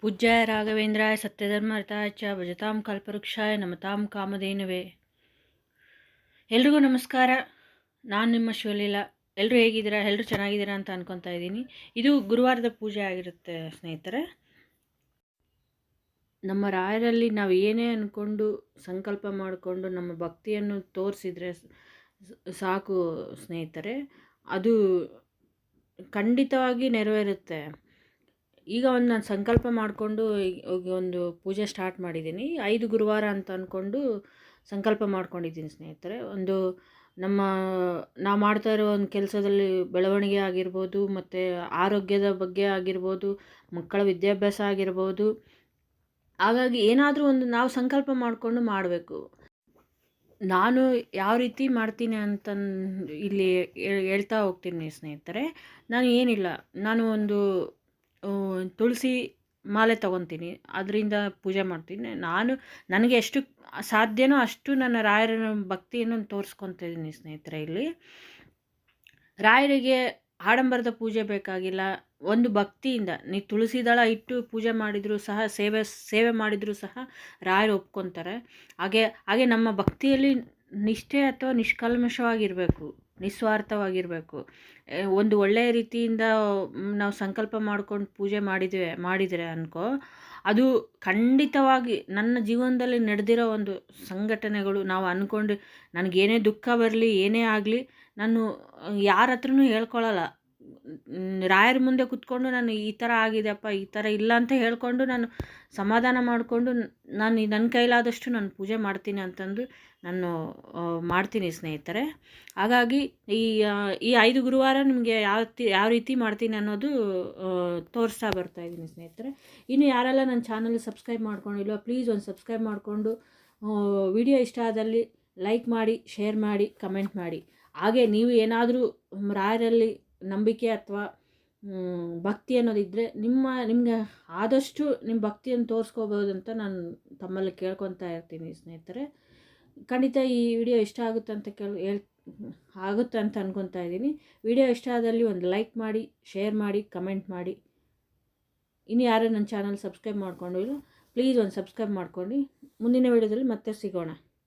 ಪೂಜ್ಯಾಯ ರಾಘವೇಂದ್ರಾಯ ಸತ್ಯಧರ್ಮರತಾಯ ಚ ಭಜತಾಂ ಕಲ್ಪವೃಕ್ಷಾಯ ನಮತಾಂ ಕಾಮಧೇನುವೆ. ಎಲ್ರಿಗೂ ನಮಸ್ಕಾರ. ನಾನು ನಿಮ್ಮ ಶಿವಲೀಲಾ. ಎಲ್ಲರೂ ಹೇಗಿದ್ದೀರಾ? ಎಲ್ಲರೂ ಚೆನ್ನಾಗಿದ್ದೀರಾ ಅಂತ ಅನ್ಕೊತಾ ಇದ್ದೀನಿ. ಇದು ಗುರುವಾರದ ಪೂಜೆ ಆಗಿರುತ್ತೆ ಸ್ನೇಹಿತರೆ. ನಮ್ಮ ರಾಯರಲ್ಲಿ ನಾವು ಏನೇ ಅಂದ್ಕೊಂಡು ಸಂಕಲ್ಪ ಮಾಡಿಕೊಂಡು ನಮ್ಮ ಭಕ್ತಿಯನ್ನು ತೋರಿಸಿದ್ರೆ ಸಾಕು ಸ್ನೇಹಿತರೆ. ಅದು ಖಂಡಿತವಾಗಿ ನೆರವೇರುತ್ತೆ. ಈಗ ಒಂದು ನಾನು ಸಂಕಲ್ಪ ಮಾಡಿಕೊಂಡು ಒಂದು ಪೂಜೆ ಸ್ಟಾರ್ಟ್ ಮಾಡಿದ್ದೀನಿ ಐದು ಗುರುವಾರ ಅಂತ ಅಂದ್ಕೊಂಡು ಸಂಕಲ್ಪ ಮಾಡ್ಕೊಂಡಿದ್ದೀನಿ ಸ್ನೇಹಿತರೆ. ಒಂದು ನಮ್ಮ, ನಾವು ಮಾಡ್ತಾ ಇರೋ ಒಂದು ಕೆಲಸದಲ್ಲಿ ಬೆಳವಣಿಗೆ ಆಗಿರ್ಬೋದು, ಮತ್ತು ಆರೋಗ್ಯದ ಬಗ್ಗೆ ಆಗಿರ್ಬೋದು, ಮಕ್ಕಳ ವಿದ್ಯಾಭ್ಯಾಸ ಆಗಿರ್ಬೋದು. ಹಾಗಾಗಿ ಏನಾದರೂ ಒಂದು ನಾವು ಸಂಕಲ್ಪ ಮಾಡಿಕೊಂಡು ಮಾಡಬೇಕು. ನಾನು ಯಾವ ರೀತಿ ಮಾಡ್ತೀನಿ ಅಂತಂದು ಇಲ್ಲಿ ಹೇಳ್ತಾ ಹೋಗ್ತೀನಿ ಸ್ನೇಹಿತರೆ. ನಾನು ಏನಿಲ್ಲ. ನಾನು ಒಂದು ತುಳಸಿ ಮಾಲೆ ತೊಗೊತೀನಿ, ಅದರಿಂದ ಪೂಜೆ ಮಾಡ್ತೀನಿ. ನಾನು, ನನಗೆ ಎಷ್ಟು ಸಾಧ್ಯನೋ ಅಷ್ಟು ನನ್ನ ರಾಯರ ಭಕ್ತಿಯನ್ನು ತೋರಿಸ್ಕೊತಿದ್ದೀನಿ ಸ್ನೇಹಿತರೆ ಇಲ್ಲಿ. ರಾಯರಿಗೆ ಆಡಂಬರದ ಪೂಜೆ ಬೇಕಾಗಿಲ್ಲ. ಒಂದು ಭಕ್ತಿಯಿಂದ ನೀವು ತುಳಸಿ ದಳ ಇಟ್ಟು ಪೂಜೆ ಮಾಡಿದರೂ ಸಹ, ಸೇವೆ ಸೇವೆ ಮಾಡಿದರೂ ಸಹ ರಾಯರು ಒಪ್ಕೊತಾರೆ. ಹಾಗೆ ಹಾಗೆ ನಮ್ಮ ಭಕ್ತಿಯಲ್ಲಿ ನಿಷ್ಠೆ ಅಥವಾ ನಿಷ್ಕಲ್ಮಶವಾಗಿರಬೇಕು. ನಿಸ್ವಾರ್ಥವಾಗಿರಬೇಕು. ಒಂದು ಒಳ್ಳೆಯ ರೀತಿಯಿಂದ ನಾವು ಸಂಕಲ್ಪ ಮಾಡ್ಕೊಂಡು ಪೂಜೆ ಮಾಡಿದ್ವಿ, ಮಾಡಿದರೆ ಅನ್ಕೋ, ಅದು ಖಂಡಿತವಾಗಿ ನನ್ನ ಜೀವನದಲ್ಲಿ ನಡೆದಿರೋ ಒಂದು ಸಂಘಟನೆಗಳು, ನಾವು ಅಂದ್ಕೊಂಡು ನನಗೇನೇ ದುಃಖ ಬರಲಿ, ಏನೇ ಆಗಲಿ, ನಾನು ಯಾರ ಹತ್ರನೂ ಹೇಳ್ಕೊಳ್ಳಲ್ಲ ರಾಯರ ಮುಂದೆ ಕುತ್ಕೊಂಡು ನಾನು ಈ ಥರ ಆಗಿದೆಪ್ಪ ಈ ಥರ ಇಲ್ಲ ಅಂತ ಹೇಳ್ಕೊಂಡು ನಾನು ಸಮಾಧಾನ ಮಾಡಿಕೊಂಡು ನಾನು ನನ್ನ ಕೈಲಾದಷ್ಟು ನಾನು ಪೂಜೆ ಮಾಡ್ತೀನಿ ಅಂತಂದು ನಾನು ಮಾಡ್ತೀನಿ ಸ್ನೇಹಿತರೆ. ಹಾಗಾಗಿ ಈ ಈ ಐದು ಗುರುವಾರ ನಿಮಗೆ ಯಾವ ಯಾವ ರೀತಿ ಮಾಡ್ತೀನಿ ಅನ್ನೋದು ತೋರಿಸ್ತಾ ಬರ್ತಾ ಇದ್ದೀನಿ ಸ್ನೇಹಿತರೆ. ಇನ್ನು ಯಾರೆಲ್ಲ ನನ್ನ ಚಾನಲ್ ಸಬ್ಸ್ಕ್ರೈಬ್ ಮಾಡ್ಕೊಂಡಿಲ್ಲ ಪ್ಲೀಸ್ ಒಂದು ಸಬ್ಸ್ಕ್ರೈಬ್ ಮಾಡಿಕೊಂಡು ವಿಡಿಯೋ ಇಷ್ಟ ಆದಲ್ಲಿ ಲೈಕ್ ಮಾಡಿ, ಶೇರ್ ಮಾಡಿ, ಕಮೆಂಟ್ ಮಾಡಿ. ಹಾಗೆ ನೀವು ಏನಾದರೂ ರಾಯರಲ್ಲಿ ನಂಬಿಕೆ ಅಥವಾ ಭಕ್ತಿ ಅನ್ನೋದಿದ್ದರೆ ನಿಮ್ಮ, ನಿಮಗೆ ಆದಷ್ಟು ನಿಮ್ಮ ಭಕ್ತಿಯನ್ನು ತೋರಿಸ್ಕೋಬೋದು ಅಂತ ನಾನು ತಮ್ಮಲ್ಲಿ ಕೇಳ್ಕೊತಾ ಇರ್ತೀನಿ ಸ್ನೇಹಿತರೆ. ಖಂಡಿತ ಈ ವಿಡಿಯೋ ಇಷ್ಟ ಆಗುತ್ತೆ ಅಂತ ಕೇಳಿ, ಹೇಳ್, ಆಗುತ್ತೆ ಅಂತ ಅನ್ಕೊತಾ ಇದ್ದೀನಿ. ವಿಡಿಯೋ ಇಷ್ಟ ಆದಲ್ಲಿ ಒಂದು ಲೈಕ್ ಮಾಡಿ, ಶೇರ್ ಮಾಡಿ, ಕಮೆಂಟ್ ಮಾಡಿ. ಇನ್ನು ಯಾರು ನನ್ನ ಚಾನಲ್ ಸಬ್ಸ್ಕ್ರೈಬ್ ಮಾಡ್ಕೊಂಡಿಲ್ಲ, ಪ್ಲೀಸ್ ಒಂದು ಸಬ್ಸ್ಕ್ರೈಬ್ ಮಾಡ್ಕೊಂಡು ಮುಂದಿನ ವಿಡಿಯೋದಲ್ಲಿ ಮತ್ತೆ ಸಿಗೋಣ.